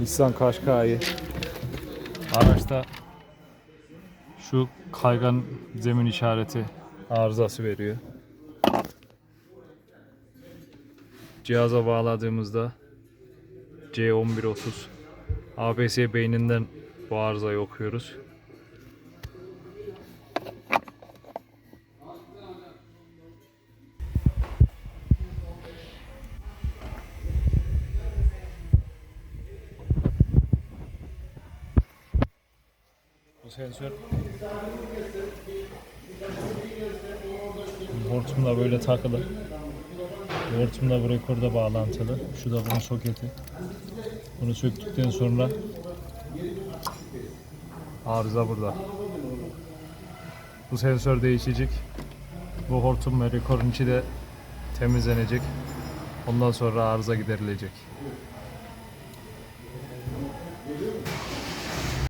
Nissan Qashqai. Araçta şu kaygan zemin işareti arızası veriyor. Cihaza bağladığımızda C1130 ABS beyninden bu arızayı okuyoruz. Bu sensör hortumla böyle takılı. Hortumla bu rekorda bağlantılı. Şu da bunun soketi. Bunu söktükten sonra arıza burada. Bu sensör değişecek. Bu hortum ve rekorun içi de temizlenecek. Ondan sonra arıza giderilecek.